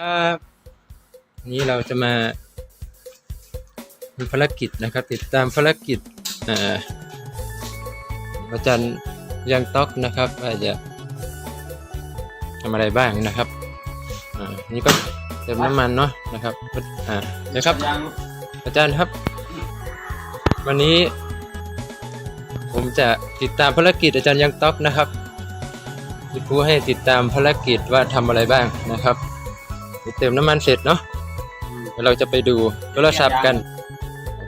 ครับนี้เราจะมามีภารกิจนะครับ ติดตามภารกิจอาจารย์ยังต๊อกนะครับว่าจะทำอะไรบ้างนะครับอนี่ก็เติมน้ำมันเนาะนะครับอ่าเดี๋ยวครับ อาจารย์ครับ วันนี้ ผมจะติดตามภารกิจอาจารย์ยังต๊อกนะครับที่ครูให้ติดตามภารกิจว่าทำอะไรบ้างนะครับ เติมน้ำมันเสร็จเนาะเดี๋ยวเราจะไปดูโทรศัพท์กัน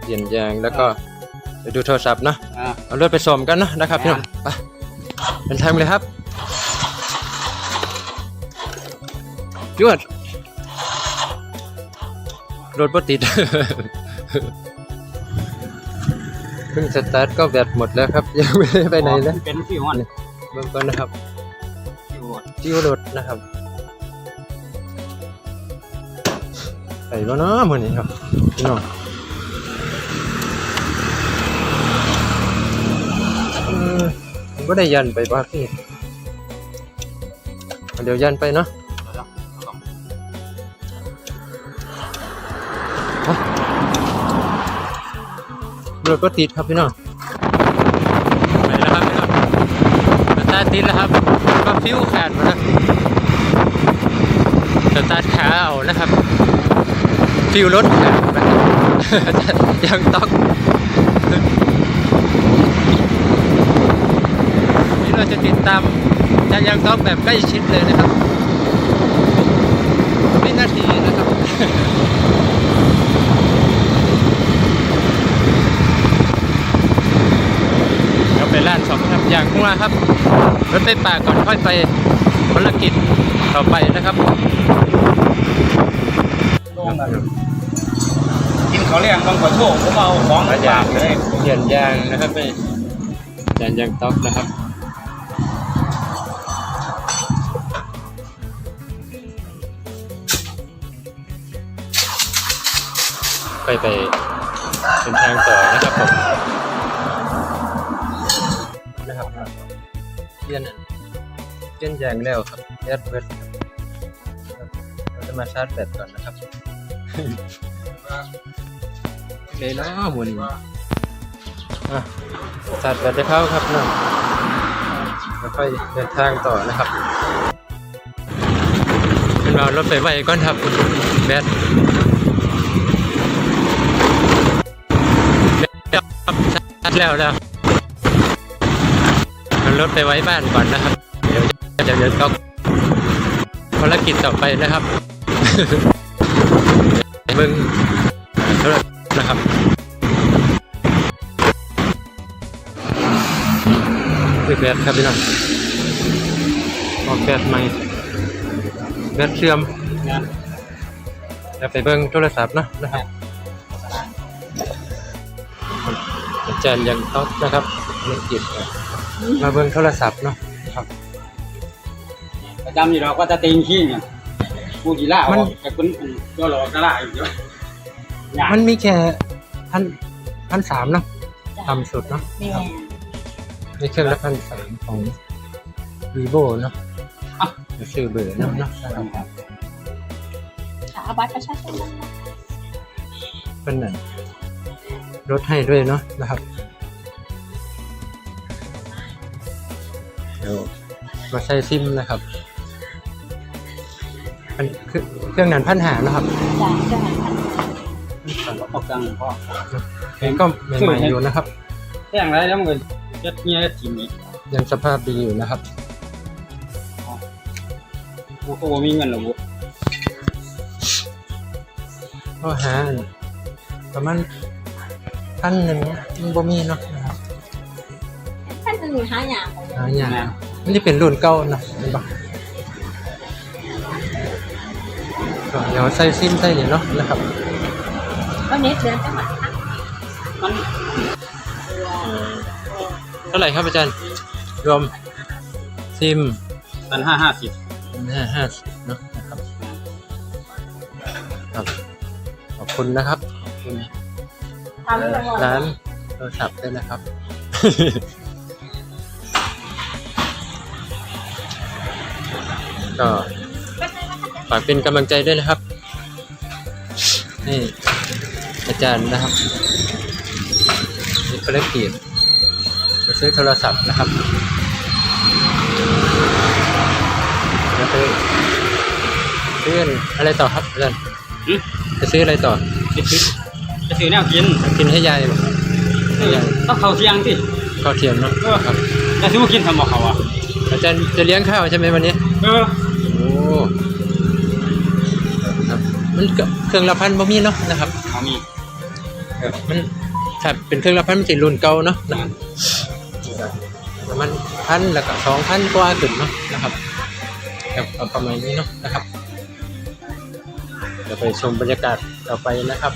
เปลี่ยนยางแล้วก็ไปดูโทรศัพท์เนาะอ่าเอารถไปส่งกันเนาะนะครับพี่น้องไปเดินทางไปเลยครับยวดรถปติดเพิ่งสตาร์ทก็แบตหมดแล้วครับ ยังไม่ได้ไปไหนเลยเป็นที่ห้อนเบื้องต้นนะครับที่ห้อนจิ้วรถนะครับ ไปบ่เนาะมื้อนี้ครับพี่น้องเออผมก็ได้ยันไปบ้าพี่เดี๋ยวยันไปเนาะรถก็ติดครับพี่น้องไปแล้วครับพี่น้องสตาร์ติดแล้วครับก็ฟิวขาดมดแล้วสตาร์ทขาเอานะครับ ฟิวรถขาดนะครับยังต้องนี่เราจะติดตามยังยังต้องแบบใกล้ชิดเลยนะครับวินาทีนะครับเดี๋ยวไปร้านสองครับอย่างข้างล่าครับรถไฟป่าก่อนค่อยไปภารกิจต่อไปนะครับ เขาเรียงบางขอโชคผมเอาของมาจากเลยเปลี่ยนยางนะครับไปยางยางต๊อกนะครับไปไปเป็นทางต่อนะครับผมนะครับเปลี่ยนเปลี่ยนยางแล้วครับแอดเวิร์ดเราจะมาชาร์จแบตก่อนนะครับ เลยเนาะหมูนี่อะจัดแบตให้เขาครับนาะแล้วค่อยเดินทางต่อนะครับเป็นเรารถไปไวก่อนครับแบตครับชัดแล้วแล้วเอารถไปไว้บ้านก่อนนะครับ เดี๋ยวเดี๋ยวเดี๋ยวต้องภารกิจต่อไปนะครับเบิ่งรศัพท์ นะครับคือแบตครับพี่น้องออกแบตใหม่แบตเสื่อมนะจะไปเบิ่งโทรศัพท์เนาะนะครับอาจารย์ยังต๊อกนะครับเล่นจิตมาเบิ่งโทรศัพท์เนาะครับประจำอยู่เราก็จะตีนขี้เนี่ยผู้กีฬามันแต่คุณก็หลอกกระไรอยู่ด้วยอยาก มันมีแค่พันพันสามเนาะต่ำสุดเนาะแม่ครับในเครื่องละพันสามของ vivo เนาะจะซื้อเบอร์เนาะเนาะนะครับค่ะเอาบัตรประชาชนมาเป็นหนึ่งลดให้ด้วยเนาะนะครับเดี๋ยวมาใช้ซิมนะครับมันคือเครื่องนั้นพันหานะครับจ่ายจ่ายพัน ออกจังพ่อเองก็ใหม่ๆอยู่นะครับแท่งไรแล้วมันจะเงี้ยทีนี้ยังสภาพดีอยู่นะครับกูก็บ่มีเงินหรอกบุก็หาประมาณพันหนึ่งมันบ่มีเนาะนะครับท่านหนึ่งหาอย่างของหาอย่างมันจะเป็นรุ่นเก่านะเห็นปะก็เดี๋ยวใส่ซิมใส่เนี่ยเนาะนะครับ วันนี้เดือนจังหวัดค่ะมันเท่าไหร่ครับอาจารย์ รวมซิมมันห้าห้าสิบห้าห้าสิบเนาะนะครับครับ ขอบคุณนะครับ ขอบคุณทำจังหวัดร้านโทรศัพท์ด้วยนะครับก็ก็ใช่ว่าถ้าจะฝากเป็นกำลังใจด้วยนะครับ นี่อา จารย์นะครับมีภารกิจมาซื้อโทรศัพท์นะครับแล้วไปซื้ออะไรต่อครับอาจารย์อืม จะซื้ออะไรต่อจะซื้อจะซื้อแนวกินกินให้ยายบ่ให้ยายต้องเข้าเที่ยงสิข้าวเทียมเนาะเออครับ จะซื้อมากินทำบ่เขาอะอาจารย์จะเลี้ยงข้าวใช่ไหมวันนี้ เออโอ้ครับมันก็เครื่องละพันบ่มีเนาะนะครับ เขามี มันถ้าเป็นเครื่องละพันมันจะรุ่นเก่าเนาะนะครับประมาณพันแล้วก็สองพันกว่าขึ้นเนาะนะครับครับประมาณนี้เนาะนะครับเดี๋ยวไปชมบรรยากาศต่อไปนะครับ